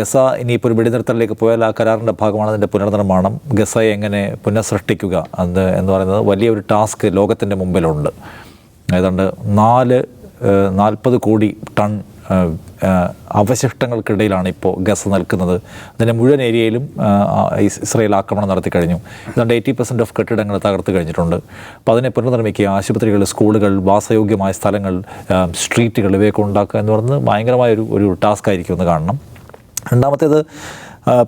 Gaza ഇനിയിപ്പോൾ ഒരു വെടിനിർത്തലിലേക്ക് പോയാൽ ആ കരാറിന്റെ ഭാഗമാണ് അതിന്റെ പുനർനിർമ്മാണം. ഗസയെ എങ്ങനെ പുനഃസൃഷ്ടിക്കുക അത് എന്ന് പറയുന്നത് വലിയൊരു ടാസ്ക് ലോകത്തിന്റെ മുമ്പിലുണ്ട്. ഏതാണ്ട് നാല് നാൽപ്പത് കോടി ടൺ അവശിഷ്ടങ്ങൾക്കിടയിലാണ് ഇപ്പോൾ ഗസ നിൽക്കുന്നത്. അതിന്റെ മുഴുവൻ ഏരിയയിലും ഇസ്രയേൽ ആക്രമണം നടത്തി കഴിഞ്ഞു. ഏതാണ്ട് എയ്റ്റി പെർസെന്റ് ഓഫ് കെട്ടിടങ്ങൾ തകർത്ത് കഴിഞ്ഞിട്ടുണ്ട്. അപ്പോൾ അതിനെ പുനർനിർമ്മിക്കുക ആശുപത്രികൾ സ്കൂളുകൾ വാസയോഗ്യമായ സ്ഥലങ്ങൾ സ്ട്രീറ്റുകൾ ഇവയൊക്കെ ഉണ്ടാക്കുക എന്ന് പറയുന്നത് ഭയങ്കരമായ ഒരു ഒരു ടാസ്ക് ആയിരിക്കും എന്ന് കാണണം. രണ്ടാമത്തേത്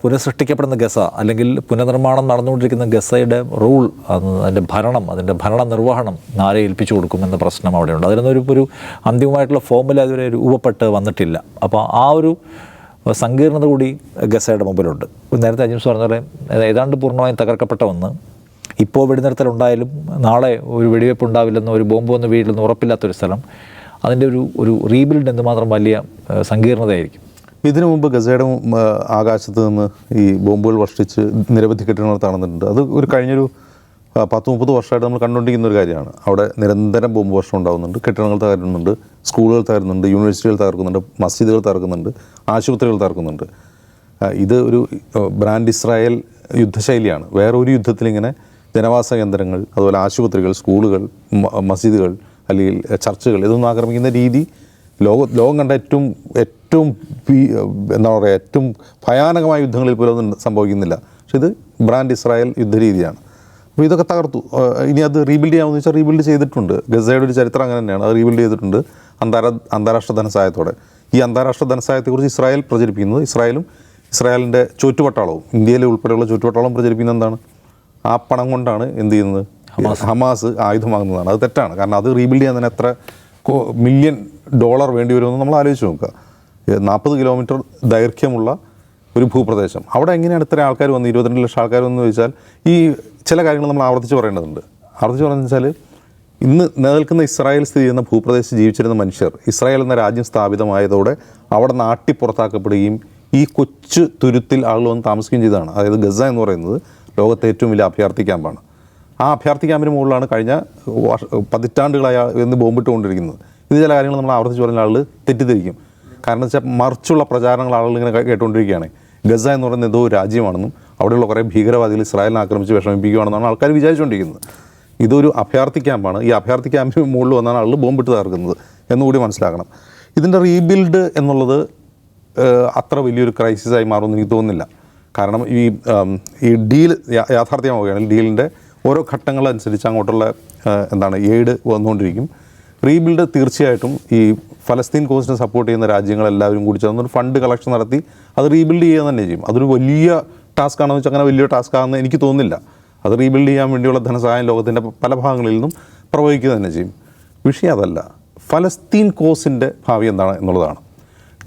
പുനഃസൃഷ്ടിക്കപ്പെടുന്ന ഗസ അല്ലെങ്കിൽ പുനർനിർമ്മാണം നടന്നുകൊണ്ടിരിക്കുന്ന ഗസയുടെ റൂൾ അത് അതിന്റെ ഭരണം അതിന്റെ ഭരണ നിർവഹണം ആരെ ഏൽപ്പിച്ചു കൊടുക്കുമെന്ന പ്രശ്നം അവിടെയുണ്ട്. അതിനൊന്നും ഒരു ഒരു അന്തിമമായിട്ടുള്ള ഫോമുല ഇതുവരെ രൂപപ്പെട്ട് വന്നിട്ടില്ല. അപ്പോൾ ആ ഒരു സങ്കീർണത കൂടി ഗസയുടെ മുമ്പിലുണ്ട്. നേരത്തെ അജിംസ് പറഞ്ഞ പോലെ ഏതാണ്ട് പൂർണമായും തകർക്കപ്പെട്ട ഒന്ന്. ഇപ്പോൾ വെടിനിർത്തലുണ്ടായാലും നാളെ ഒരു വെടിവെപ്പ് ഉണ്ടാവില്ലെന്നോ ഒരു ബോംബ് വന്ന് വീഴില്ലെന്നോ ഉറപ്പില്ലാത്തൊരു സ്ഥലം അതിന്റെ ഒരു ഒരു റീബിൽഡ് എന്തുമാത്രം വലിയ സങ്കീർണതയായിരിക്കും. ഇതിനു മുമ്പ് ഗസയുടെ ആകാശത്ത് നിന്ന് ഈ ബോംബുകൾ വർഷിച്ച് നിരവധി കെട്ടിടങ്ങൾ തകർന്നിട്ടുണ്ട് അത് ഒരു കഴിഞ്ഞൊരു പത്ത് മുപ്പത് വർഷമായിട്ട് നമ്മൾ കണ്ടുകൊണ്ടിരിക്കുന്ന ഒരു കാര്യമാണ്. അവിടെ നിരന്തരം ബോംബ് വർഷം ഉണ്ടാകുന്നുണ്ട് കെട്ടിടങ്ങൾ തകരുന്നുണ്ട്. സ്കൂളുകൾ തകരുന്നുണ്ട്. യൂണിവേഴ്സിറ്റികൾ തകർക്കുന്നുണ്ട്. മസ്ജിദുകൾ തകർക്കുന്നുണ്ട്. ആശുപത്രികൾ തകർക്കുന്നുണ്ട്. ഇത് ഒരു ബ്രാൻഡ് ഇസ്രായേൽ യുദ്ധശൈലിയാണ്. വേറൊരു യുദ്ധത്തിലിങ്ങനെ ജനവാസ കേന്ദ്രങ്ങൾ അതുപോലെ ആശുപത്രികൾ സ്കൂളുകൾ മസ്ജിദുകൾ അല്ലെങ്കിൽ ചർച്ചുകൾ ഇതൊന്നും ആക്രമിക്കുന്ന രീതി ലോകം ലോകം കണ്ട ഏറ്റവും ഏറ്റവും എന്താ പറയുക ഏറ്റവും ഭയാനകമായ യുദ്ധങ്ങളിൽ പോലും ഒന്നും സംഭവിക്കുന്നില്ല. പക്ഷെ ഇത് ബ്രാൻഡ് ഇസ്രായേൽ യുദ്ധരീതിയാണ്. അപ്പോൾ ഇതൊക്കെ തകർത്തു. ഇനി അത് റീബിൽഡ് ചെയ്യാമെന്ന് വെച്ചാൽ റീബിൽഡ് ചെയ്തിട്ടുണ്ട്. ഗസയുടെ ഒരു ചരിത്രം അങ്ങനെ തന്നെയാണ്. അത് റീബിൽഡ് ചെയ്തിട്ടുണ്ട് അന്താരാ അന്താരാഷ്ട്ര ധനസഹായത്തോടെ. ഈ അന്താരാഷ്ട്ര ധനസഹായത്തെക്കുറിച്ച് ഇസ്രായേൽ പ്രചരിപ്പിക്കുന്നത് ഇസ്രായേലും ഇസ്രായേലിന്റെ ചുറ്റുവട്ടാളവും ഇന്ത്യയിലെ ഉൾപ്പെടെയുള്ള ചുറ്റുവട്ടാളവും പ്രചരിപ്പിക്കുന്നത് എന്താണ്? ആ പണം കൊണ്ടാണ് എന്ത് ചെയ്യുന്നത്? ഹമാസ്. ആയുധം വാങ്ങുന്നതാണ് അത് തെറ്റാണ്. കാരണം അത് റീബിൽഡ് ചെയ്യാൻ തന്നെ എത്ര മില്യൺ ഡോളർ വേണ്ടി വരുമെന്ന് നമ്മൾ ആലോചിച്ച് നോക്കുക. നാൽപ്പത് കിലോമീറ്റർ ദൈർഘ്യമുള്ള ഒരു ഭൂപ്രദേശം. അവിടെ എങ്ങനെയാണ് ഇത്ര ആൾക്കാർ വന്ന് ഇരുപത്തിരണ്ട് ലക്ഷം ആൾക്കാർ വന്നു ചോദിച്ചാൽ ഈ ചില കാര്യങ്ങൾ നമ്മൾ ആവർത്തിച്ച് പറയേണ്ടതുണ്ട്. ആവർത്തിച്ച് പറയുന്നത് വെച്ചാൽ ഇന്ന് നിലനിൽക്കുന്ന ഇസ്രായേൽ സ്ഥിതി ചെയ്യുന്ന ഭൂപ്രദേശത്ത് ജീവിച്ചിരുന്ന മനുഷ്യർ ഇസ്രായേൽ എന്ന രാജ്യം സ്ഥാപിതമായതോടെ അവിടെ നാട്ടി പുറത്താക്കപ്പെടുകയും ഈ കൊച്ചു തുരുത്തിൽ ആളുകൾ വന്ന് താമസിക്കുകയും ചെയ്തതാണ്. അതായത് ഗസ എന്ന് പറയുന്നത് ലോകത്തെ ഏറ്റവും വലിയ അഭയാർത്ഥി ക്യാമ്പാണ്. ആ അഭയാർത്ഥി ക്യാമ്പിന് മുകളിലാണ് കഴിഞ്ഞ പതിറ്റാണ്ടുകളായ എന്ന് ബോംബിട്ടുകൊണ്ടിരിക്കുന്നത്. ഇത് ചില കാര്യങ്ങൾ നമ്മൾ ആവർത്തിച്ച് പറഞ്ഞ ആളുകൾ തെറ്റിദ്ധരിക്കും. കാരണം വെച്ചാൽ മറിച്ചുള്ള പ്രചാരണങ്ങൾ ആളുകൾ ഇങ്ങനെ കേട്ടുകൊണ്ടിരിക്കുകയാണ്. ഗസ എന്ന് പറയുന്നത് ഒരു രാജ്യമാണെന്നും അവിടെയുള്ള കുറേ ഭീകരവാദികൾ ഇസ്രായേലിനെ ആക്രമിച്ച് വിഷമിപ്പിക്കുകയാണെന്നാണ് ആൾക്കാർ വിചാരിച്ചുകൊണ്ടിരിക്കുന്നത്. ഇതൊരു അഭയാർത്ഥി ക്യാമ്പാണ്. ഈ അഭയാർത്ഥി ക്യാമ്പിന് മുകളിൽ വന്നാണ് ആളുകൾ ബോംബിട്ട് തകർക്കുന്നത് എന്നുകൂടി മനസ്സിലാക്കണം ഇതിന്റെ റീബിൽഡ് എന്നുള്ളത് അത്ര വലിയൊരു ക്രൈസിസായി മാറുമെന്ന് എനിക്ക് തോന്നുന്നില്ല. കാരണം ഈ ഈ ഡീൽ യാഥാർത്ഥ്യമാവുകയാണെങ്കിൽ ഡീലിന്റെ ഓരോ ഘട്ടങ്ങളനുസരിച്ച് അങ്ങോട്ടുള്ള എന്താണ് എയ്ഡ് വന്നുകൊണ്ടിരിക്കും. റീബിൽഡ് തീർച്ചയായിട്ടും ഈ ഫലസ്തീൻ കോസിനെ സപ്പോർട്ട് ചെയ്യുന്ന രാജ്യങ്ങളെല്ലാവരും കൂടി ചേർന്ന് ഒരു ഫണ്ട് കളക്ഷൻ നടത്തി അത് റീബിൽഡ് ചെയ്യുക തന്നെ ചെയ്യും. അതൊരു വലിയ ടാസ്ക് ആണെന്ന് വെച്ചാൽ അങ്ങനെ വലിയ ടാസ്ക് ആണെന്ന് എനിക്ക് തോന്നുന്നില്ല. അത് റീബിൽഡ് ചെയ്യാൻ വേണ്ടിയുള്ള ധനസഹായം ലോകത്തിന്റെ പല ഭാഗങ്ങളിൽ നിന്നും പ്രവഹിക്കുക തന്നെ ചെയ്യും. വിഷയം അതല്ല. ഫലസ്തീൻ കോസിന്റെ ഭാവി എന്താണ് എന്നുള്ളതാണ്.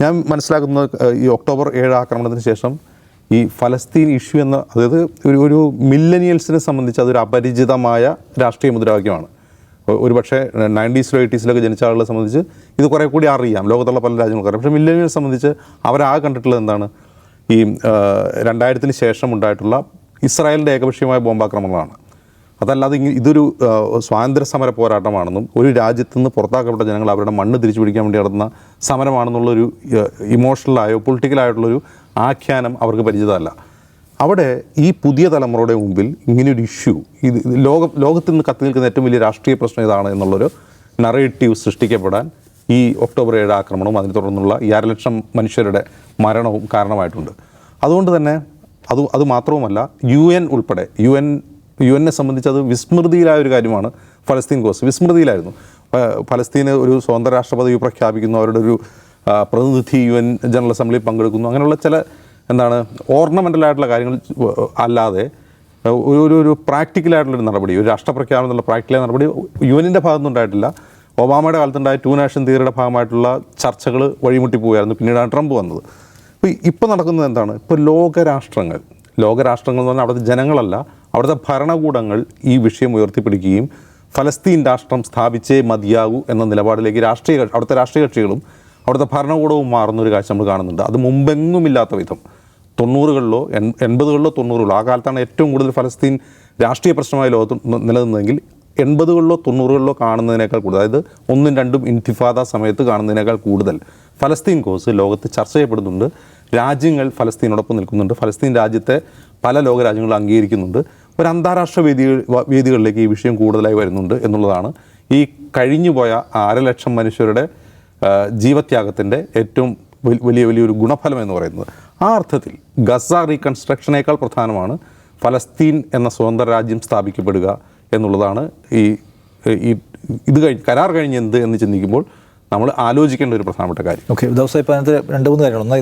ഞാൻ മനസ്സിലാക്കുന്നത് ഈ ഒക്ടോബർ ഏഴ് ആക്രമണത്തിന് ശേഷം ഈ ഫലസ്തീൻ ഇഷ്യൂ എന്ന അതായത് ഒരു ഒരു മില്ലനിയൽസിനെ സംബന്ധിച്ച് അതൊരു അപരിചിതമായ രാഷ്ട്രീയ മുദ്രാവാക്യമാണ്. ഒ- ഒരുപക്ഷെ നയന്റീസിലോ എയ്റ്റീസിലൊക്കെ ജനിച്ച ആളുകളെ സംബന്ധിച്ച് ഇത് കുറേ കൂടി അറിയാം. ലോകത്തുള്ള പല രാജ്യങ്ങൾക്കും അറിയാം. പക്ഷേ മില്ലനിയൽസ് സംബന്ധിച്ച് അവരാകെ കണ്ടിട്ടുള്ളത് എന്താണ്? ഈ രണ്ടായിരത്തിന് ശേഷം ഉണ്ടായിട്ടുള്ള ഇസ്രായേലിന്റെ ഏകപക്ഷീയമായ ബോംബാക്രമണങ്ങളാണ്. അതല്ലാതെ ഇതൊരു സ്വാതന്ത്ര്യ സമര പോരാട്ടമാണെന്നും ഒരു രാജ്യത്ത് നിന്ന് പുറത്താക്കപ്പെട്ട ജനങ്ങൾ അവരുടെ മണ്ണ് തിരിച്ചു പിടിക്കാൻ വേണ്ടി നടത്തുന്ന സമരമാണെന്നുള്ളൊരു ഇമോഷണലായോ പൊളിറ്റിക്കലായിട്ടുള്ളൊരു ആഖ്യാനം അവർക്ക് പരിചിതമല്ല. അവിടെ ഈ പുതിയ തലമുറയുടെ മുമ്പിൽ ഇങ്ങനെയൊരു ഇഷ്യൂ ഇത് ലോക ലോകത്ത് നിന്ന് കത്തി നിൽക്കുന്ന ഏറ്റവും വലിയ രാഷ്ട്രീയ പ്രശ്നം ഇതാണ് എന്നുള്ളൊരു നറേറ്റീവ് സൃഷ്ടിക്കപ്പെടാൻ ഈ ഒക്ടോബർ ഏഴ് ആക്രമണവും അതിനെ തുടർന്നുള്ള ഈ അരലക്ഷം മനുഷ്യരുടെ മരണവും കാരണമായിട്ടുണ്ട്. അതുകൊണ്ട് തന്നെ അത് അത് മാത്രവുമല്ല യു എൻ ഉൾപ്പെടെ യു എൻ യു എന്നെ സംബന്ധിച്ച് അത് വിസ്മൃതിയിലായ ഒരു കാര്യമാണ് ഫലസ്തീൻ കോസ്. വിസ്മൃതിയിലായിരുന്നു. ഫലസ്തീന് ഒരു സ്വതന്ത്ര രാഷ്ട്രപതി പ്രഖ്യാപിക്കുന്നു അവരുടെ ഒരു പ്രതിനിധി യു എൻ ജനറൽ അസംബ്ലിയിൽ പങ്കെടുക്കുന്നു അങ്ങനെയുള്ള ചില എന്താണ് ഓർണമെന്റലായിട്ടുള്ള കാര്യങ്ങൾ അല്ലാതെ ഒരു ഒരു ഒരു പ്രാക്ടിക്കലായിട്ടുള്ളൊരു നടപടി ഒരു രാഷ്ട്രപ്രഖ്യാപനം എന്നുള്ള പ്രാക്ടിക്കലായ നടപടി യു എനിന്റെ ഭാഗത്തുനിന്ന് ഉണ്ടായിട്ടില്ല. ഒബാമയുടെ കാലത്തുണ്ടായ ടു നാഷൻ തിയറിയുടെ ഭാഗമായിട്ടുള്ള ചർച്ചകൾ വഴിമുട്ടി പോവുകയായിരുന്നു. പിന്നീടാണ് ട്രംപ് വന്നത്. അപ്പോൾ ഇപ്പോൾ നടക്കുന്നത് എന്താണ്? ഇപ്പോൾ ലോകരാഷ്ട്രങ്ങൾ ലോകരാഷ്ട്രങ്ങൾ എന്ന് പറഞ്ഞാൽ അവിടുത്തെ ജനങ്ങളല്ല അവിടുത്തെ ഭരണകൂടങ്ങൾ ഈ വിഷയം ഉയർത്തിപ്പിടിക്കുകയും ഫലസ്തീൻ രാഷ്ട്രം സ്ഥാപിച്ചേ മതിയാകൂ എന്ന നിലപാടിലേക്ക് രാഷ്ട്രീയ അവിടുത്തെ രാഷ്ട്രീയ കക്ഷികളും അവിടുത്തെ ഭരണകൂടവും മാറുന്ന ഒരു കാഴ്ച നമ്മൾ കാണുന്നുണ്ട്. അത് മുമ്പെങ്ങുമില്ലാത്ത വിധം. തൊണ്ണൂറുകളിലോ എൺ എൺപതുകളിലോ തൊണ്ണൂറുകളിലോ ആ കാലത്താണ് ഏറ്റവും കൂടുതൽ ഫലസ്തീൻ രാഷ്ട്രീയ പ്രശ്നമായി ലോകത്ത് നിലനിന്നതെങ്കിൽ എൺപതുകളിലോ തൊണ്ണൂറുകളിലോ കാണുന്നതിനേക്കാൾ കൂടുതൽ അതായത് ഒന്നും രണ്ടും ഇൻതിഫാദ സമയത്ത് കാണുന്നതിനേക്കാൾ കൂടുതൽ ഫലസ്തീൻ കോസ് ലോകത്ത് ചർച്ച ചെയ്യപ്പെടുന്നുണ്ട്. രാജ്യങ്ങൾ ഫലസ്തീനോടൊപ്പം നിൽക്കുന്നുണ്ട്. ഫലസ്തീൻ രാജ്യത്തെ പല ലോക അംഗീകരിക്കുന്നുണ്ട്. ഒരു അന്താരാഷ്ട്ര വേദികൾ വേദികളിലേക്ക് ഈ വിഷയം കൂടുതലായി വരുന്നുണ്ട് എന്നുള്ളതാണ്. ഈ കഴിഞ്ഞുപോയ അരലക്ഷം മനുഷ്യരുടെ ആ, ജീവത്യാഗത്തിന്റെ ഏറ്റവും വലിയ വലിയൊരു ഗുണഫലം എന്ന് പറയുന്നത്. ആ അർത്ഥത്തിൽ ഗസ റീകൺസ്ട്രക്ഷനേക്കാൾ പ്രധാനമാണ് ഫലസ്തീൻ എന്ന സ്വതന്ത്ര രാജ്യം സ്ഥാപിക്കപ്പെടുക എന്നുള്ളതാണ് ഈ ഈ ഇത് കഴിഞ്ഞ് കരാർ കഴിഞ്ഞ് എന്ത് എന്ന് ചിന്തിക്കുമ്പോൾ നമ്മൾ ആലോചിക്കേണ്ട ഒരു പ്രധാനപ്പെട്ട കാര്യം. ഓക്കെ ദിവസം ഇപ്പോൾ അതിനകത്ത് രണ്ട് മൂന്ന് കാര്യങ്ങൾ. ഒന്ന്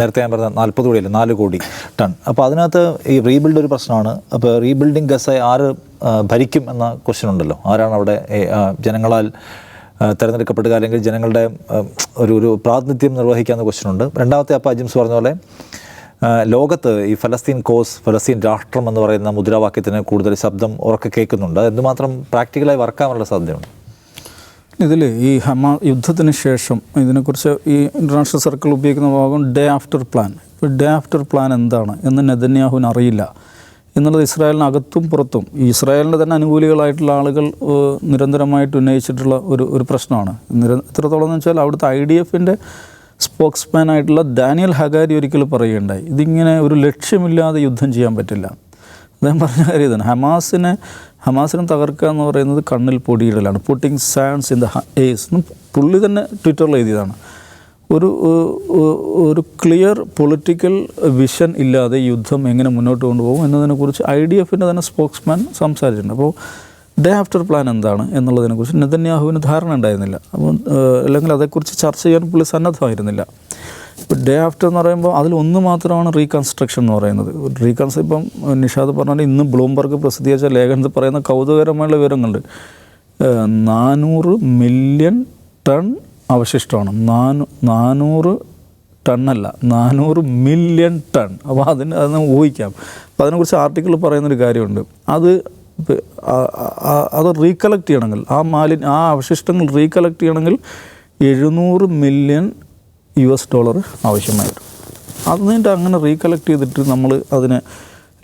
നേരത്തെ ഞാൻ പറഞ്ഞ നാൽപ്പത് കോടിയല്ല നാല് കോടി ടൺ. അപ്പോൾ അതിനകത്ത് ഈ റീബിൽഡ് ഒരു പ്രശ്നമാണ്. അപ്പോൾ റീബിൽഡിങ് ഗസ ആര് ഭരിക്കും എന്ന ക്വസ്റ്റ്യൻ ഉണ്ടല്ലോ. ആരാണ് അവിടെ ജനങ്ങളാൽ തിരഞ്ഞെടുക്കപ്പെടുക അല്ലെങ്കിൽ ജനങ്ങളുടെ ഒരു ഒരു പ്രാതിനിധ്യം ക്വസ്റ്റ്യൻ ഉണ്ട്. രണ്ടാമത്തെ അപ്പോൾ അജിംസ് പറഞ്ഞ പോലെ ലോകത്ത് ഈ ഫലസ്തീൻ കോസ് ഫലസ്തീൻ രാഷ്ട്രം എന്ന് പറയുന്ന മുദ്രാവാക്യത്തിന് കൂടുതൽ ശബ്ദം ഉറക്കെ കേൾക്കുന്നുണ്ട്. എന്തുമാത്രം പ്രാക്ടിക്കലായി വർക്കാനുള്ള സാധ്യതയുണ്ട്? ഇതിൽ ഈ ഹമാ യുദ്ധത്തിന് ശേഷം ഇതിനെക്കുറിച്ച് ഈ ഇന്റർനാഷണൽ സർക്കിൾ ഉപയോഗിക്കുന്ന ഭാഗം ഡേ ആഫ്റ്റർ പ്ലാൻ. ഇപ്പോൾ ഡേ ആഫ്റ്റർ പ്ലാൻ എന്താണ് എന്ന് നെതന്യാഹുവിന് അറിയില്ല. എന്നുള്ളത് ഇസ്രായേലിനകത്തും പുറത്തും. ഇസ്രായേലിന്റെ തന്നെ അനുകൂലികളായിട്ടുള്ള ആളുകൾ നിരന്തരമായിട്ട് ഉന്നയിച്ചിട്ടുള്ള ഒരു ഒരു പ്രശ്നമാണ്. നിര എത്രത്തോളം എന്ന് വെച്ചാൽ അവിടുത്തെ ഐ ഡി എഫിന്റെ സ്പോക്സ്മാൻ ആയിട്ടുള്ള ഡാനിയൽ ഹഗാരി ഒരിക്കൽ പറയുകയുണ്ടായി ഇതിങ്ങനെ ഒരു ലക്ഷ്യമില്ലാതെ യുദ്ധം ചെയ്യാൻ പറ്റില്ല. അദ്ദേഹം പറഞ്ഞ കാര്യം ഇതാണ്. ഹമാസിനെ ഹമാസിനെ തകർക്കുക എന്ന് പറയുന്നത് കണ്ണിൽ പൊടിയിടലാണ്. Putting sands in the eyes പുള്ളി തന്നെ ട്വിറ്ററിൽ എഴുതിയതാണ്. ഒരു ഒരു ക്ലിയർ പൊളിറ്റിക്കൽ വിഷൻ ഇല്ലാതെ യുദ്ധം എങ്ങനെ മുന്നോട്ട് കൊണ്ടുപോകും എന്നതിനെക്കുറിച്ച് ഐ ഡി എഫിന്റെ തന്നെ സ്പോക്സ്മാൻ സംസാരിച്ചിട്ടുണ്ട്. അപ്പോൾ ഡേ ആഫ്റ്റർ പ്ലാൻ എന്താണ് എന്നുള്ളതിനെക്കുറിച്ച് നെതന്യാഹുവിന് ധാരണ ഉണ്ടായിരുന്നില്ല. അപ്പോൾ അല്ലെങ്കിൽ അതേക്കുറിച്ച് ചർച്ച ചെയ്യാൻ പുള്ളി സന്നദ്ധമായിരുന്നില്ല. ഇപ്പോൾ ഡേ ആഫ്റ്റർ എന്ന് പറയുമ്പോൾ അതിൽ ഒന്ന് മാത്രമാണ് റീകൺസ്ട്രക്ഷൻ എന്ന് പറയുന്നത്. റീകൺസ് ഇപ്പം നിഷാദ് പറഞ്ഞാൽ ഇന്ന് ബ്ലൂംബർഗ് പ്രസിദ്ധീകരിച്ച ലേഖനത്തിൽ പറയുന്ന കൗതുകകരമായുള്ള വിവരങ്ങളുണ്ട്. നാനൂറ് മില്യൺ ടൺ അവശിഷ്ടമാണ്. നാനൂ നാനൂറ് ടണ്ണല്ല നാനൂറ് മില്യൺ ടൺ. അപ്പോൾ അതിന് അത് നമുക്ക് ഊഹിക്കാം. അപ്പോൾ അതിനെക്കുറിച്ച് ആർട്ടിക്കിൾ പറയുന്നൊരു കാര്യമുണ്ട്. അത് അത് റീകളക്ട് ചെയ്യണമെങ്കിൽ ആ മാലിന് ആ അവശിഷ്ടങ്ങൾ റീകളക്ട് ചെയ്യണമെങ്കിൽ എഴുന്നൂറ് മില്യൺ യു എസ് ഡോളർ ആവശ്യമായി വരും അതിന്റെ അങ്ങനെ റീകളക്ട് ചെയ്തിട്ട് നമ്മൾ അതിനെ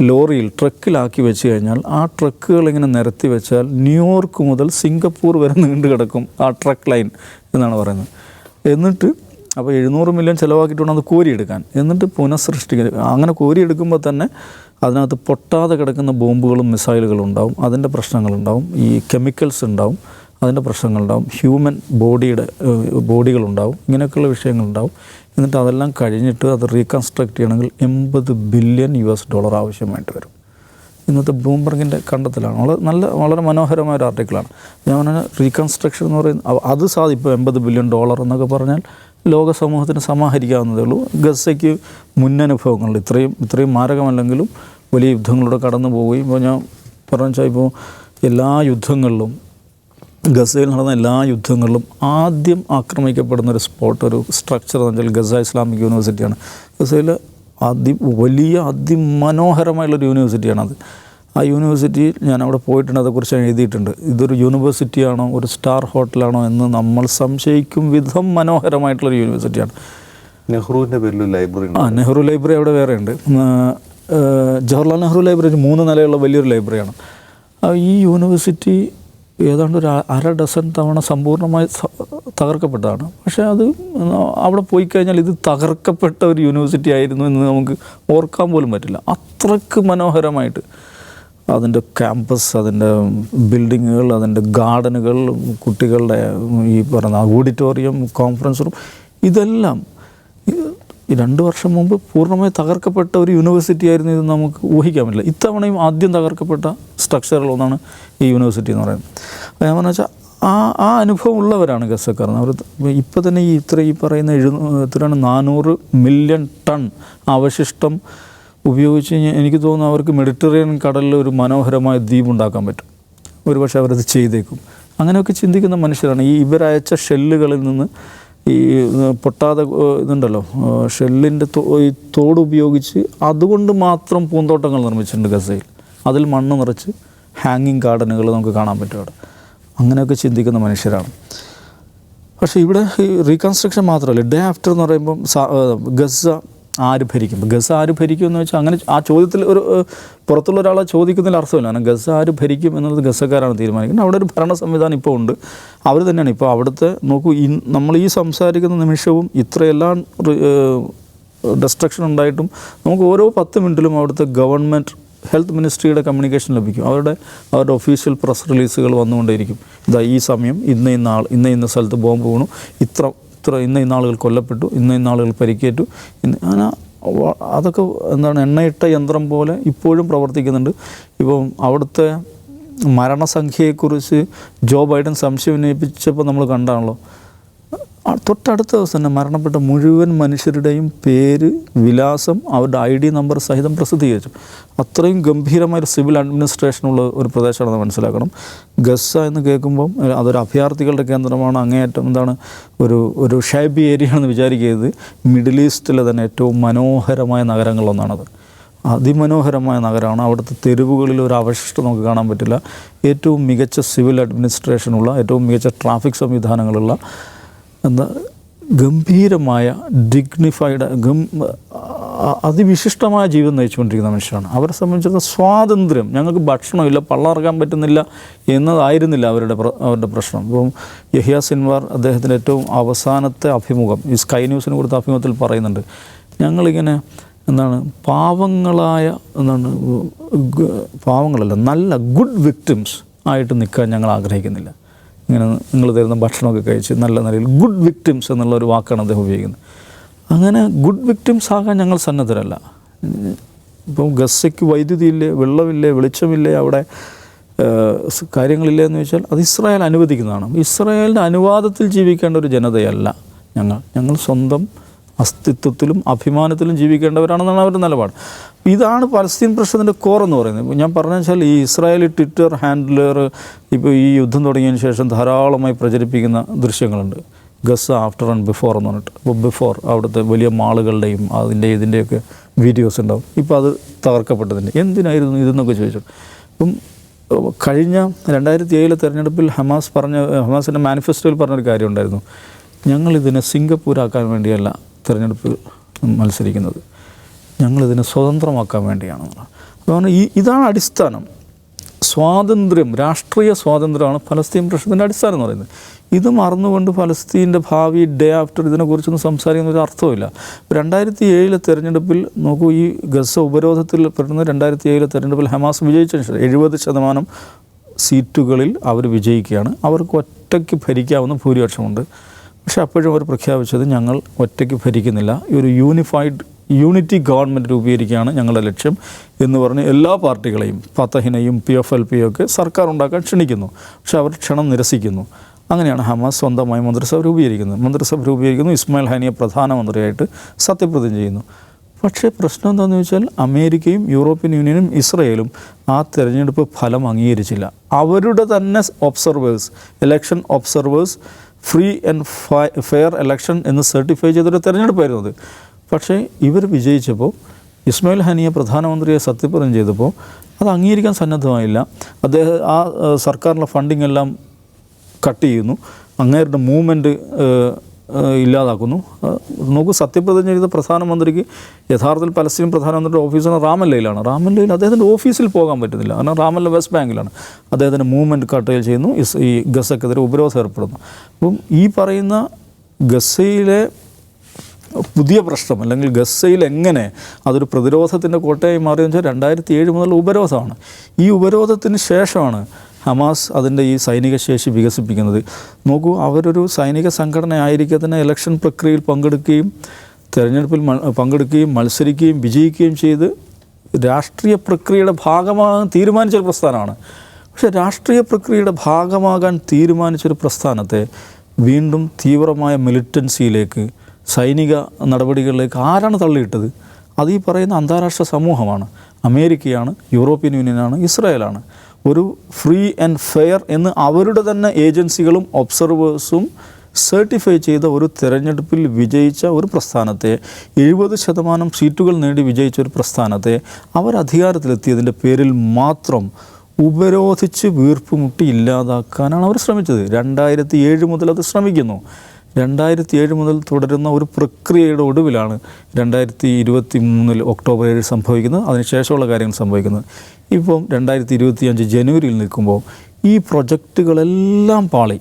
ലോറിയിൽ ട്രക്കിലാക്കി വെച്ച് കഴിഞ്ഞാൽ ആ ട്രക്കുകൾ ഇങ്ങനെ നിരത്തി വെച്ചാൽ ന്യൂയോർക്ക് മുതൽ സിംഗപ്പൂർ വരെ നീണ്ടു കിടക്കും ആ ട്രക്ക് ലൈൻ എന്നാണ് പറയുന്നത്. എന്നിട്ട് അപ്പോൾ എഴുന്നൂറ് മില്യൺ ചിലവാക്കിയിട്ടുണ്ട് അത് കോരിയെടുക്കാൻ. എന്നിട്ട് പുനഃസൃഷ്ടിക്കുക അങ്ങനെ കോരിയെടുക്കുമ്പോൾ തന്നെ അതിനകത്ത് പൊട്ടാതെ കിടക്കുന്ന ബോംബുകളും മിസൈലുകളും ഉണ്ടാവും. അതിന്റെ പ്രശ്നങ്ങളുണ്ടാവും ഈ കെമിക്കൽസ് ഉണ്ടാവും. അതിന്റെ പ്രശ്നങ്ങളുണ്ടാവും ഹ്യൂമൻ ബോഡിയുടെ ബോഡികളുണ്ടാവും ഇങ്ങനെയൊക്കെയുള്ള വിഷയങ്ങളുണ്ടാവും എന്നിട്ട് അതെല്ലാം കഴിഞ്ഞിട്ട് അത് റീകൺസ്ട്രക്ട് ചെയ്യണമെങ്കിൽ എൺപത് ബില്യൺ യു എസ് ഡോളർ ആവശ്യമായിട്ട് വരും. ഇന്നത്തെ ബ്ലൂംബർഗിന്റെ കണ്ടെത്തലാണ്. വളരെ നല്ല വളരെ മനോഹരമായ ഒരു ആർട്ടിക്കിളാണ് ഞാൻ പറഞ്ഞ റീകൺസ്ട്രക്ഷൻ എന്ന് പറയുന്നത് അത് സാധി ഇപ്പോൾ എൺപത് ബില്യൺ ഡോളർ എന്നൊക്കെ പറഞ്ഞാൽ ലോക സമൂഹത്തിന് സമാഹരിക്കാവുന്നതേ ഉള്ളൂ. ഗസയ്ക്ക് മുന്നനുഭവങ്ങൾ ഇത്രയും ഇത്രയും മാരകമല്ലെങ്കിലും വലിയ യുദ്ധങ്ങളിലൂടെ കടന്നു പോവുകയും ഇപ്പോൾ ഞാൻ പറഞ്ഞാൽ ഇപ്പോൾ എല്ലാ യുദ്ധങ്ങളിലും ഗസയിൽ നടന്ന എല്ലാ യുദ്ധങ്ങളിലും ആദ്യം ആക്രമിക്കപ്പെടുന്ന ഒരു സ്പോട്ട് ഒരു സ്ട്രക്ചർ എന്ന് വെച്ചാൽ ഗസ ഇസ്ലാമിക് യൂണിവേഴ്സിറ്റിയാണ് ഗസയിൽ അതി വലിയ അതിമനോഹരമായുള്ളൊരു യൂണിവേഴ്സിറ്റിയാണത് ആ യൂണിവേഴ്സിറ്റിയിൽ ഞാൻ അവിടെ പോയിട്ടുണ്ട് അതേക്കുറിച്ച് ഞാൻ എഴുതിയിട്ടുണ്ട്. ഇതൊരു യൂണിവേഴ്സിറ്റിയാണോ ഒരു സ്റ്റാർ ഹോട്ടലാണോ എന്ന് നമ്മൾ സംശയിക്കും വിധം മനോഹരമായിട്ടുള്ളൊരു യൂണിവേഴ്സിറ്റിയാണ് നെഹ്റുവിന്റെ പേരിൽ ലൈബ്രറി ആ നെഹ്റു ലൈബ്രറി അവിടെ വേറെ ഉണ്ട്. ജവഹർലാൽ നെഹ്റു ലൈബ്രറി മൂന്ന് നിലയുള്ള വലിയൊരു ലൈബ്രറിയാണ് ഈ യൂണിവേഴ്സിറ്റി ഏതാണ്ട് ഒരു അര ഡസൻ തവണ സമ്പൂർണമായി തകർക്കപ്പെട്ടതാണ്. പക്ഷേ അത് അവിടെ പോയി കഴിഞ്ഞാൽ ഇത് തകർക്കപ്പെട്ട ഒരു യൂണിവേഴ്സിറ്റി ആയിരുന്നു എന്ന് നമുക്ക് ഓർക്കാൻ പോലും പറ്റില്ല. അത്രയ്ക്ക് മനോഹരമായിട്ട് അതിന്റെ ക്യാമ്പസ് അതിന്റെ ബിൽഡിങ്ങുകൾ അതിന്റെ ഗാർഡനുകൾ കുട്ടികളുടെ ഈ പറയുന്ന ഓഡിറ്റോറിയം കോൺഫറൻസ് റൂം ഇതെല്ലാം ഈ രണ്ട് വർഷം മുമ്പ് പൂർണമായി തകർക്കപ്പെട്ട ഒരു യൂണിവേഴ്സിറ്റി ആയിരുന്നു ഇത് നമുക്ക് ഊഹിക്കാൻ പറ്റില്ല. ഇത്തവണയും ആദ്യം തകർക്കപ്പെട്ട സ്ട്രക്ചറുകളൊന്നാണ് ഈ യൂണിവേഴ്സിറ്റി എന്ന് പറയുന്നത്. അപ്പോൾ ഞാൻ പറഞ്ഞാൽ ആ ആ അനുഭവം ഉള്ളവരാണ് ഗസക്കാർ. അവർ ഇപ്പോൾ തന്നെ ഈ ഇത്ര ഈ പറയുന്ന എഴുന്നൂ എത്രയാണ്? നാനൂറ് മില്യൺ ടൺ അവശിഷ്ടം ഉപയോഗിച്ച് എനിക്ക് തോന്നുന്നു അവർക്ക് മെഡിറ്ററേനിയൻ കടലിൽ ഒരു മനോഹരമായ ദ്വീപ് ഉണ്ടാക്കാൻ പറ്റും. ഒരുപക്ഷെ അവരത് ചെയ്തേക്കും. അങ്ങനെയൊക്കെ ചിന്തിക്കുന്ന മനുഷ്യരാണ്. ഈ ഇവരയച്ച ഷെല്ലുകളിൽ നിന്ന് ഈ പൊട്ടാതെ ഇതുണ്ടല്ലോ ഷെല്ലിന്റെ ഈ തോട് ഉപയോഗിച്ച് അതുകൊണ്ട് മാത്രം പൂന്തോട്ടങ്ങൾ നിർമ്മിച്ചിട്ടുണ്ട് ഗസയിൽ. അതിൽ മണ്ണ് നിറച്ച് ഹാങ്ങിങ് ഗാർഡനുകൾ നമുക്ക് കാണാൻ പറ്റും അവിടെ. അങ്ങനെയൊക്കെ ചിന്തിക്കുന്ന മനുഷ്യരാണ്. പക്ഷേ ഇവിടെ ഈ റീകൺസ്ട്രക്ഷൻ മാത്രമല്ല ഡേ ആഫ്റ്റർ എന്ന് പറയുമ്പം ഗസ ആര് ഭരിക്കും? ഗസ ആര് ഭരിക്കും എന്ന് വെച്ചാൽ അങ്ങനെ ആ ചോദ്യത്തിൽ ഒരു പുറത്തുള്ള ഒരാളെ ചോദിക്കുന്നതിൽ അർത്ഥമില്ല. കാരണം ഗസ ആര് ഭരിക്കും എന്നുള്ളത് ഗസക്കാരാണ് തീരുമാനിക്കുന്നത്. അവിടെ ഒരു ഭരണ സംവിധാനം ഇപ്പോൾ ഉണ്ട്. അവർ തന്നെയാണ്. ഇപ്പോൾ അവിടുത്തെ നോക്കൂ ഈ നമ്മൾ ഈ സംസാരിക്കുന്ന നിമിഷവും ഇത്രയെല്ലാം ഡെസ്ട്രക്ഷൻ ഉണ്ടായിട്ടും നമുക്ക് ഓരോ പത്ത് മിനിറ്റിലും അവിടുത്തെ ഗവൺമെന്റ് ഹെൽത്ത് മിനിസ്ട്രിയുടെ കമ്മ്യൂണിക്കേഷൻ ലഭിക്കും. അവരുടെ അവരുടെ ഒഫീഷ്യൽ പ്രസ് റിലീസുകൾ വന്നുകൊണ്ടേയിരിക്കും. ഇതാ ഈ സമയം ഇന്ന ഇന്ന ആൾ ഇന്ന ഇന്ന സ്ഥലത്ത് ബോംബ് വീണു. ഇത്ര ഇത്ര ഇന്ന ഇന്ന ആളുകൾ കൊല്ലപ്പെട്ടു ഇന്ന ഇന്ന ആളുകൾ പരിക്കേറ്റു. ഇന്ന് അങ്ങനെ അതൊക്കെ എന്താണ് എണ്ണയിട്ട യന്ത്രം പോലെ ഇപ്പോഴും പ്രവർത്തിക്കുന്നുണ്ട്. ഇപ്പം അവിടുത്തെ മരണസംഖ്യയെക്കുറിച്ച് ജോ ബൈഡൻ സംശയം ഉന്നയിപ്പിച്ചപ്പോൾ നമ്മൾ കണ്ടാണല്ലോ. തൊട്ടടുത്ത ദിവസം തന്നെ മരണപ്പെട്ട മുഴുവൻ മനുഷ്യരുടെയും പേര് വിലാസം അവരുടെ ഐ ഡി നമ്പർ സഹിതം പ്രസിദ്ധീകരിച്ചു. അത്രയും ഗംഭീരമായ സിവിൽ അഡ്മിനിസ്ട്രേഷനുള്ള ഒരു പ്രദേശമാണെന്ന് മനസ്സിലാക്കണം. ഗസ എന്ന് കേൾക്കുമ്പം അതൊരു അഭയാർത്ഥികളുടെ കേന്ദ്രമാണ്. അങ്ങേയറ്റം എന്താണ് ഒരു ഒരു ഷാബി ഏരിയ ആണെന്ന് വിചാരിക്കരുത്. മിഡിൽ ഈസ്റ്റിലെ തന്നെ ഏറ്റവും മനോഹരമായ നഗരങ്ങളിലൊന്നാണത്. അതിമനോഹരമായ നഗരമാണ്. അവിടുത്തെ തെരുവുകളിൽ ഒരു അവശിഷ്ടം നമുക്ക് കാണാൻ പറ്റില്ല. ഏറ്റവും മികച്ച സിവിൽ അഡ്മിനിസ്ട്രേഷനുള്ള ഏറ്റവും മികച്ച ട്രാഫിക് സംവിധാനങ്ങളുള്ള എന്താ ഗംഭീരമായ ഡിഗ്നിഫൈഡ് ഗം അതിവിശിഷ്ടമായ ജീവിതം നയിച്ചുകൊണ്ടിരിക്കുന്ന മനുഷ്യരാണ്. അവരെ സംബന്ധിച്ചിടത്തോളം സ്വാതന്ത്ര്യം. ഞങ്ങൾക്ക് ഭക്ഷണമില്ല പള്ളറക്കാൻ പറ്റുന്നില്ല എന്നതായിരുന്നില്ല അവരുടെ അവരുടെ പ്രശ്നം. ഇപ്പം യഹിയ സിൻവാർ അദ്ദേഹത്തിന്റെ ഏറ്റവും അവസാനത്തെ അഭിമുഖം ഈ സ്കൈ ന്യൂസിന് കൊടുത്ത അഭിമുഖത്തിൽ പറയുന്നുണ്ട്. ഞങ്ങളിങ്ങനെ എന്താണ് പാവങ്ങളായ എന്താണ് പാവങ്ങളല്ല നല്ല ഗുഡ് വിക്ടിംസ് ആയിട്ട് നിൽക്കാൻ ഞങ്ങൾ ആഗ്രഹിക്കുന്നില്ല. ഇങ്ങനെ നിങ്ങൾ തരുന്ന ഭക്ഷണമൊക്കെ കഴിച്ച് നല്ല നിലയിൽ ഗുഡ് വിക്ടിംസ് എന്നുള്ള ഒരു വാക്കാണ് അദ്ദേഹം ഉപയോഗിക്കുന്നത്. അങ്ങനെ ഗുഡ് വിക്ടിംസ് ആകാൻ ഞങ്ങൾ സന്നദ്ധരല്ല. ഇപ്പം ഗസയ്ക്ക് വൈദ്യുതിയില്ലേ വെള്ളമില്ലേ വെളിച്ചമില്ലേ അവിടെ കാര്യങ്ങളില്ലേ എന്ന് വെച്ചാൽ അത് ഇസ്രായേൽ അനുവദിക്കുന്നതാണ്. ഇസ്രായേലിന്റെ അനുവാദത്തിൽ ജീവിക്കേണ്ട ഒരു ജനതയല്ല ഞങ്ങൾ. ഞങ്ങൾ സ്വന്തം അസ്തിത്വത്തിലും അഭിമാനത്തിലും ജീവിക്കേണ്ടവരാണെന്നാണ് അവരുടെ നിലപാട്. ഇതാണ് പലസ്തീൻ പ്രശ്നത്തിന്റെ കോർ എന്ന് പറയുന്നത്. ഞാൻ പറഞ്ഞു വെച്ചാൽ ഈ ഇസ്രായേലി ട്വിറ്റർ ഹാൻഡിലർ ഇപ്പോൾ ഈ യുദ്ധം തുടങ്ങിയതിന് ശേഷം ധാരാളമായി പ്രചരിപ്പിക്കുന്ന ദൃശ്യങ്ങളുണ്ട്. ഗസ് ആഫ്റ്റർ ആൻഡ് ബിഫോർ എന്ന് പറഞ്ഞിട്ട്. അപ്പോൾ ബിഫോർ അവിടുത്തെ വലിയ മാളുകളുടെയും അതിന്റെ ഇതിന്റെയൊക്കെ വീഡിയോസ് ഉണ്ടാവും. ഇപ്പോൾ അത് തകർക്കപ്പെട്ടതിന്റെ. എന്തിനായിരുന്നു ഇതെന്നൊക്കെ ചോദിച്ചു അപ്പം കഴിഞ്ഞ രണ്ടായിരത്തി ഏഴിലെ തെരഞ്ഞെടുപ്പിൽ ഹമാസ് പറഞ്ഞ ഹമാസിന്റെ മാനിഫെസ്റ്റോയിൽ പറഞ്ഞൊരു കാര്യം ഉണ്ടായിരുന്നു. ഞങ്ങളിതിനെ സിംഗപ്പൂരാക്കാൻ വേണ്ടിയല്ല തിരഞ്ഞെടുപ്പ് മത്സരിക്കുന്നത്. ഞങ്ങളിതിനെ സ്വതന്ത്രമാക്കാൻ വേണ്ടിയാണ്. അതുകൊണ്ട് ഈ ഇതാണ് അടിസ്ഥാനം. സ്വാതന്ത്ര്യം രാഷ്ട്രീയ സ്വാതന്ത്ര്യമാണ് ഫലസ്തീൻ പ്രശ്നത്തിന്റെ അടിസ്ഥാനം എന്ന് പറയുന്നത്. ഇത് മറന്നുകൊണ്ട് ഫലസ്തീന്റെ ഭാവി ഡേ ആഫ്റ്റർ ഇതിനെക്കുറിച്ചൊന്നും സംസാരിക്കുന്ന ഒരു അർത്ഥമില്ല രണ്ടായിരത്തി ഏഴിലെ തെരഞ്ഞെടുപ്പിൽ നോക്കൂ ഈ ഗസ ഉപരോധത്തിൽ പെടുന്ന രണ്ടായിരത്തി ഏഴിലെ തെരഞ്ഞെടുപ്പിൽ ഹമാസ് വിജയിച്ച ശേഷം എഴുപത് ശതമാനം സീറ്റുകളിൽ അവർ വിജയിക്കുകയാണ്. അവർക്ക് ഒറ്റയ്ക്ക് ഭരിക്കാവുന്ന ഭൂരിപക്ഷമുണ്ട്. പക്ഷേ അപ്പോഴും അവർ പ്രഖ്യാപിച്ചത് ഞങ്ങൾ ഒറ്റയ്ക്ക് ഭരിക്കുന്നില്ല. ഈ ഒരു യൂണിഫൈഡ് യൂണിറ്റി ഗവൺമെന്റ് രൂപീകരിക്കുകയാണ് ഞങ്ങളുടെ ലക്ഷ്യം എന്ന് പറഞ്ഞ് എല്ലാ പാർട്ടികളെയും ഫത്തഹിനെയും പി എഫ് എൽ പിയും ഒക്കെ സർക്കാർ ഉണ്ടാക്കാൻ ക്ഷണിക്കുന്നു. പക്ഷെ അവർ ക്ഷണം നിരസിക്കുന്നു. അങ്ങനെയാണ് ഹമാസ് സ്വന്തമായി മന്ത്രിസഭ രൂപീകരിക്കുന്നത്. മന്ത്രിസഭ രൂപീകരിക്കുന്നു. ഇസ്മായിൽ ഹാനിയെ പ്രധാനമന്ത്രിയായിട്ട് സത്യപ്രതിജ്ഞ ചെയ്യുന്നു. പക്ഷേ പ്രശ്നം എന്താണെന്ന് വെച്ചാൽ അമേരിക്കയും യൂറോപ്യൻ യൂണിയനും ഇസ്രയേലും ആ തിരഞ്ഞെടുപ്പ് ഫലം അംഗീകരിച്ചില്ല. അവരുടെ തന്നെ observers election observers free and fair election എന്ന് സർട്ടിഫൈ ചെയ്തൊരു തെരഞ്ഞെടുപ്പായിരുന്നു അത്. പക്ഷേ ഇവർ വിജയിച്ചപ്പോൾ ഇസ്മായിൽ ഹനിയെ പ്രധാനമന്ത്രിയെ സത്യപ്രതിജ്ഞ ചെയ്തപ്പോൾ അത് അംഗീകരിക്കാൻ സന്നദ്ധമായില്ല. അദ്ദേഹം ആ സർക്കാരിന്റെ ഫണ്ടിങ് എല്ലാം കട്ട് ചെയ്യുന്നു. അങ്ങേരുടെ മൂവ്മെന്റ് ഇല്ലാതാക്കുന്നു. നോക്കൂ സത്യപ്രതിജ്ഞ ചെയ്ത പ്രധാനമന്ത്രിക്ക് യഥാർത്ഥത്തിൽ പലസ്തീൻ പ്രധാനമന്ത്രിയുടെ ഓഫീസാണ് റാമല്ലയിലാണ് റാമല്ലയിൽ അദ്ദേഹത്തിന്റെ ഓഫീസിൽ പോകാൻ പറ്റുന്നില്ല. കാരണം റാമല്ല വെസ്റ്റ് ബാങ്കിലാണ്. അദ്ദേഹത്തിന്റെ മൂവ്മെന്റ് കട്ടുകൾ ചെയ്യുന്നു. ഈ ഗസക്കെതിരെ ഉപരോധം ഏർപ്പെടുന്നു. അപ്പം ഈ പറയുന്ന ഗസയിലെ പുതിയ പ്രശ്നം അല്ലെങ്കിൽ ഗസയിൽ എങ്ങനെ അതൊരു പ്രതിരോധത്തിന്റെ കോട്ടയായി മാറിയെന്ന് വെച്ചാൽ രണ്ടായിരത്തി ഏഴ് മുതൽ ഉപരോധമാണ്. ഈ ഉപരോധത്തിന് ശേഷമാണ് ഹമാസ് അതിന്റെ ഈ സൈനിക ശേഷി വികസിപ്പിക്കുന്നത്. നോക്കൂ അവരൊരു സൈനിക സംഘടന ആയിരിക്കെ തന്നെ ഇലക്ഷൻ പ്രക്രിയയിൽ പങ്കെടുക്കുകയും തെരഞ്ഞെടുപ്പിൽ പങ്കെടുക്കുകയും മത്സരിക്കുകയും വിജയിക്കുകയും ചെയ്ത് രാഷ്ട്രീയ പ്രക്രിയയുടെ ഭാഗമാകാൻ തീരുമാനിച്ചൊരു പ്രസ്ഥാനമാണ്. പക്ഷെ രാഷ്ട്രീയ പ്രക്രിയയുടെ ഭാഗമാകാൻ തീരുമാനിച്ചൊരു പ്രസ്ഥാനത്തെ വീണ്ടും തീവ്രമായ മിലിറ്റൻസിയിലേക്ക് സൈനിക നടപടികളിലേക്ക് ആരാണ് തള്ളിയിട്ടത്? അത് ഈ പറയുന്ന അന്താരാഷ്ട്ര സമൂഹമാണ്. അമേരിക്കയാണ് യൂറോപ്യൻ യൂണിയനാണ് ഇസ്രായേലാണ്. ഒരു ഫ്രീ ആൻഡ് ഫെയർ എന്ന് അവരുടെ തന്നെ ഏജൻസികളും ഒബ്സർവേഴ്സും സർട്ടിഫൈ ചെയ്ത ഒരു തിരഞ്ഞെടുപ്പിൽ വിജയിച്ച ഒരു പ്രസ്ഥാനത്തെ എഴുപത് ശതമാനം സീറ്റുകൾ നേടി വിജയിച്ച ഒരു പ്രസ്ഥാനത്തെ അവർ അധികാരത്തിലെത്തിയതിന്റെ പേരിൽ മാത്രം ഉപരോധിച്ച് വീർപ്പുമുട്ടി ഇല്ലാതാക്കാനാണ് അവർ ശ്രമിച്ചത്. രണ്ടായിരത്തി ഏഴ് മുതൽ അത് ശ്രമിക്കുന്നു. രണ്ടായിരത്തി ഏഴ് മുതൽ തുടരുന്ന ഒരു പ്രക്രിയയുടെ ഒടുവിലാണ് രണ്ടായിരത്തി ഇരുപത്തി മൂന്നിൽ ഒക്ടോബർ ഏഴ് സംഭവിക്കുന്നത്. അതിനുശേഷമുള്ള കാര്യങ്ങൾ സംഭവിക്കുന്നത്. ഇപ്പം രണ്ടായിരത്തി ഇരുപത്തി അഞ്ച് ജനുവരിയിൽ നിൽക്കുമ്പോൾ ഈ പ്രൊജക്റ്റുകളെല്ലാം പാളി.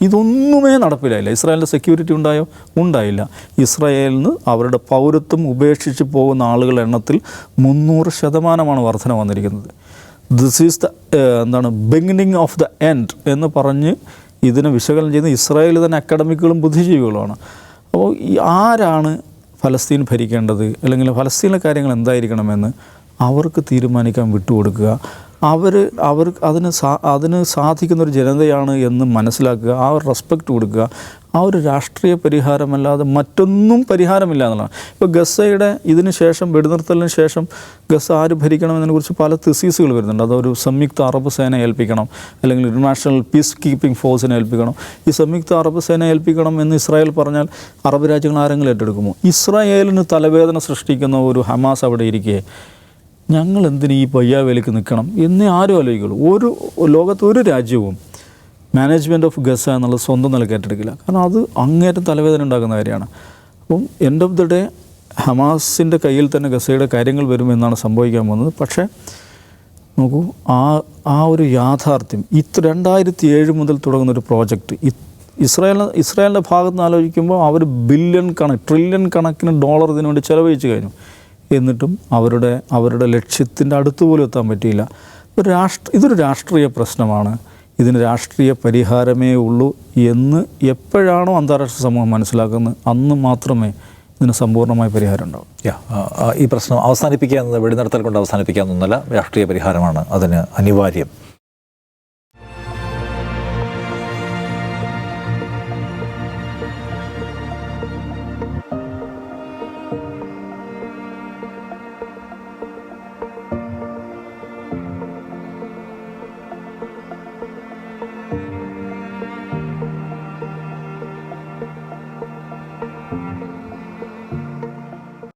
ഇതൊന്നുമേ നടപ്പിലായില്ല. ഇസ്രായേലിന്റെ സെക്യൂരിറ്റി ഉണ്ടായോ? ഉണ്ടായില്ല. ഇസ്രായേലിന് അവരുടെ പൗരത്വം ഉപേക്ഷിച്ച് പോകുന്ന ആളുകളുടെ എണ്ണത്തിൽ മുന്നൂറ് ശതമാനമാണ് വർധന വന്നിരിക്കുന്നത്. ദിസ് ഈസ് ദ എന്താണ് ബിഗിനിങ് ഓഫ് ദ എൻഡ് എന്ന് പറഞ്ഞ് ഇതിനെ വിശകലനം ചെയ്യുന്ന ഇസ്രായേൽ തന്നെ അക്കാഡമിക്കുകളും ബുദ്ധിജീവികളുമാണ്. അപ്പോൾ ഈ ആരാണ് ഫലസ്തീൻ ഭരിക്കേണ്ടത്? അല്ലെങ്കിൽ ഫലസ്തീനിലെ കാര്യങ്ങൾ എന്തായിരിക്കണമെന്ന് അവർക്ക് തീരുമാനിക്കാൻ വിട്ടുകൊടുക്കുക. അവർ അവർ അതിന് സാ അതിന് സാധിക്കുന്നൊരു ജനതയാണ് എന്ന് മനസ്സിലാക്കുക ആ ഒരു റെസ്പെക്റ്റ് കൊടുക്കുക. ആ ഒരു രാഷ്ട്രീയ പരിഹാരമല്ലാതെ മറ്റൊന്നും പരിഹാരമില്ല എന്നുള്ളതാണ്. ഇപ്പോൾ ഗസയുടെ ഇതിന് ശേഷം വെടിനിർത്തലിന് ശേഷം ഗസ ആര് ഭരിക്കണമെന്നതിനെക്കുറിച്ച് പല തിസീസുകൾ വരുന്നുണ്ട്. അതൊരു സംയുക്ത അറബ് സേന ഏൽപ്പിക്കണം അല്ലെങ്കിൽ ഇന്റർനാഷണൽ പീസ് കീപ്പിംഗ് ഫോഴ്സിനെ ഏൽപ്പിക്കണം. ഈ സംയുക്ത അറബ് സേന ഏൽപ്പിക്കണം എന്ന് ഇസ്രായേൽ പറഞ്ഞാൽ അറബ് രാജ്യങ്ങൾ ആരെങ്കിലും ഏറ്റെടുക്കുമോ? ഇസ്രായേലിന് തലവേദന സൃഷ്ടിക്കുന്ന ഒരു ഹമാസ് അവിടെ ഇരിക്കെ. ഞങ്ങൾ എന്തിനു ഈ പയ്യാവേലിക്ക് നിൽക്കണം എന്നേ ആരും ആലോചിക്കുള്ളൂ. ഒരു ലോകത്ത് ഒരു രാജ്യവും മാനേജ്മെന്റ് ഓഫ് ഗസ എന്നുള്ള സ്വന്തം നിലയ്ക്ക് ഏറ്റെടുക്കില്ല കാരണം അത് അങ്ങേറ്റം തലവേദന ഉണ്ടാക്കുന്ന കാര്യമാണ്. അപ്പം എൻഡ് ഓഫ് ദി ഡേ ഹമാസിന്റെ കയ്യിൽ തന്നെ ഗസയുടെ കാര്യങ്ങൾ വരുമെന്നാണ് സംഭവിക്കാൻ പോകുന്നത്. പക്ഷേ നോക്കൂ ആ ആ ഒരു യാഥാർത്ഥ്യം ഇത് രണ്ടായിരത്തി ഏഴ് മുതൽ തുടങ്ങുന്ന ഒരു പ്രോജക്റ്റ് ഇസ്രായേൽ ഇസ്രായേലിന്റെ ഭാഗത്ത് നിന്ന് ആലോചിക്കുമ്പോൾ അവർ ബില്യൺ കണക്ക് ട്രില്യൺ കണക്കിന് ഡോളർ ഇതിനു വേണ്ടി ചെലവഴിച്ച് കഴിഞ്ഞു. എന്നിട്ടും അവരുടെ അവരുടെ ലക്ഷ്യത്തിന്റെ അടുത്ത് പോലും എത്താൻ പറ്റിയില്ല. ഒരു രാഷ്ട്ര ഇതൊരു രാഷ്ട്രീയ പ്രശ്നമാണ്. ഇതിന് രാഷ്ട്രീയ പരിഹാരമേ ഉള്ളൂ എന്ന് എപ്പോഴാണോ അന്താരാഷ്ട്ര സമൂഹം മനസ്സിലാക്കുന്നത് അന്ന് മാത്രമേ ഇതിന് സമ്പൂർണമായ പരിഹാരം ഉണ്ടാവും. യാ, ഈ പ്രശ്നം അവസാനിപ്പിക്കുക വെടിനിർത്തൽ കൊണ്ട് അവസാനിപ്പിക്കാവുന്നതല്ല രാഷ്ട്രീയ പരിഹാരമാണ്. അതിന് അനിവാര്യം.